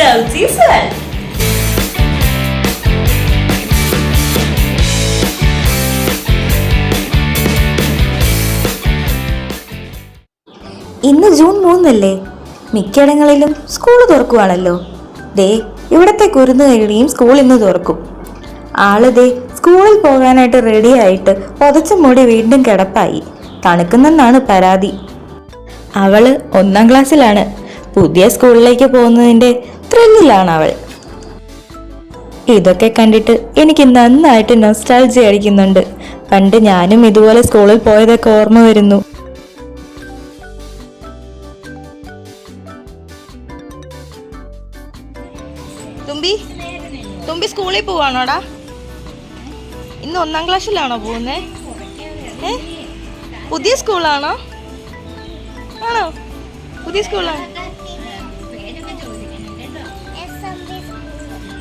girls as ഇന്ന് June മൂന്നല്ലേ? മിക്കയിടങ്ങളിലും സ്കൂൾ തുറക്കുവാണല്ലോ. ദേ ഇവിടത്തെ കുരുന്ന് കഴിയുകയും സ്കൂൾ ഇന്ന് തുറക്കും. ആൾ ദേ സ്കൂളിൽ പോകാനായിട്ട് റെഡിയായിട്ട് പൊതച്ച മുടി വീണ്ടും കിടപ്പായി. തണുക്കുന്നെന്നാണ് പരാതി. അവൾ ഒന്നാം ക്ലാസ്സിലാണ് പുതിയ സ്കൂളിലേക്ക് പോകുന്നതിന്റെ ത്രില്ലിലാണ് അവൾ. ഇതൊക്കെ കണ്ടിട്ട് എനിക്ക് നന്നായിട്ട് നൊസ്റ്റാൾജി അടിക്കുന്നുണ്ട്. പണ്ട് ഞാനും ഇതുപോലെ സ്കൂളിൽ പോയതൊക്കെ ഓർമ്മ വരുന്നു. തുമ്പി തുമ്പി സ്കൂളിൽ പോവാണോടാ? ഇന്ന് ഒന്നാം ക്ലാസ്സിലാണോ പോകുന്നേ? പുതിയ സ്കൂളാണോ ആണോ? പുതിയ സ്കൂളാണോ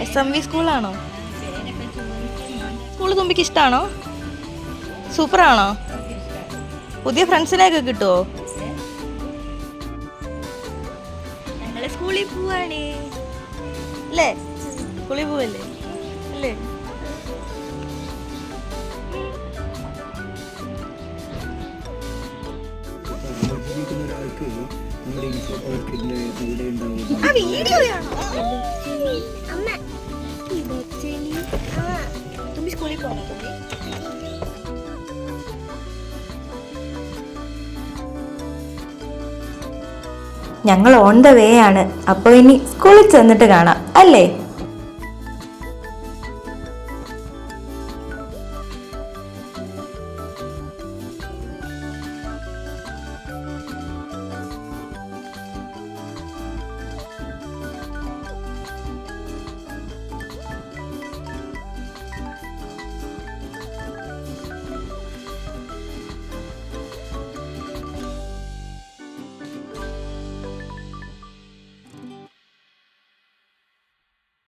എസ് എം വി സ്കൂളാണോ സ്കൂൾ തുമ്പിക്ക് ഇഷ്ടമാണോ സൂപ്പറാണോ പുതിയ ഫ്രണ്ട്സിനെയൊക്കെ കിട്ടുമോ ഞങ്ങൾ സ്കൂളിൽ പോവാണ്. അല്ലേ? സ്കൂളിൽ പോവല്ലേ? അല്ലേ? ആ വീഡിയോയാണോ ഞങ്ങൾ ഓൺ ദ വേ ആണ്. അപ്പോൾ ഇനി സ്കൂളിൽ ചെന്നിട്ട് കാണാം. അല്ലേ?